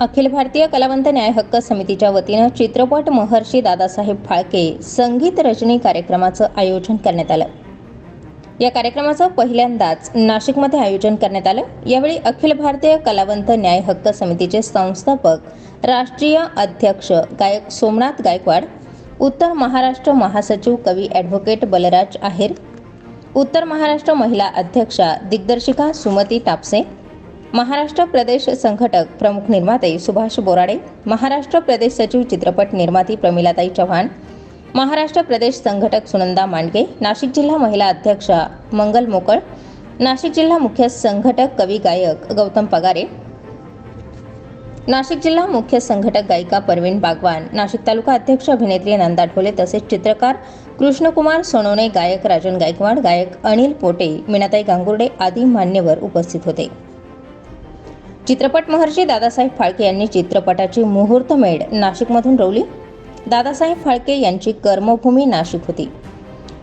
अखिल भारतीय कलावंत न्याय हक्क समितीच्या वतीनं चित्रपट महर्षी दादासाहेब फाळके संगीत रचनी कार्यक्रमाचं आयोजन करण्यात आलं. या कार्यक्रमाचं पहिल्यांदाच नाशिकमध्ये आयोजन करण्यात आलं. यावेळी अखिल भारतीय कलावंत न्याय हक्क समितीचे संस्थापक राष्ट्रीय अध्यक्ष गायक सोमनाथ गायकवाड उत्तर महाराष्ट्र महासचिव कवी ॲडव्होकेट बलराज आहेर उत्तर महाराष्ट्र महिला अध्यक्षा दिग्दर्शिका सुमती तापसे महाराष्ट्र प्रदेश संघटक प्रमुख निर्माते सुभाष बोराडे महाराष्ट्र प्रदेश सचिव चित्रपट निर्माती प्रमिलाताई चव्हाण महाराष्ट्र प्रदेश संघटक सुनंदा मांडगे नाशिक जिल्हा महिला अध्यक्षा मंगल मोकळ नाशिक जिल्हा मुख्य संघटक कवी गायक गौतम पगारे नाशिक जिल्हा मुख्य संघटक गायिका परवीन बागवान नाशिक तालुका अध्यक्ष अभिनेत्री नंदा ढोले तसेच चित्रकार कृष्णकुमार सोनवणे गायक राजन गायकवाड गायक अनिल पोटे मीनाताई गांगुर्डे आदी मान्यवर उपस्थित होते. चित्रपट महर्षी दादासाहेब फाळके यांनी चित्रपटाची मुहूर्तमेढ नाशिकमधून रोवली. दादासाहेब फाळके यांची कर्मभूमी नाशिक होती.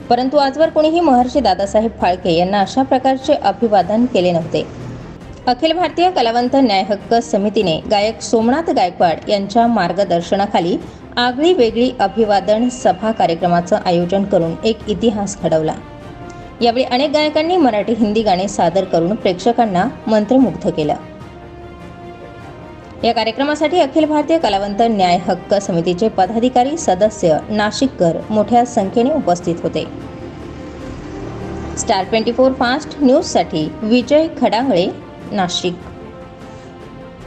परंतु आजवर कोणीही महर्षी दादासाहेब फाळके यांना अशा प्रकारचे अभिवादन केले नव्हते. अखिल भारतीय कलावंत न्याय हक्क समितीने गायक सोमनाथ गायकवाड यांच्या मार्गदर्शनाखाली आगळी वेगळी अभिवादन सभा कार्यक्रमाचं आयोजन करून एक इतिहास घडवला. यावेळी अनेक गायकांनी मराठी हिंदी गाणे सादर करून प्रेक्षकांना मंत्रमुग्ध केलं. या कार्यक्रमासाठी अखिल भारतीय कलावंत न्याय हक्क समितीचे पदाधिकारी सदस्य नाशिककर मोठ्या संख्येने उपस्थित होते. स्टार ट्वेंटी फोर फास्ट न्यूजसाठी विजय खडांगळे नाशिक.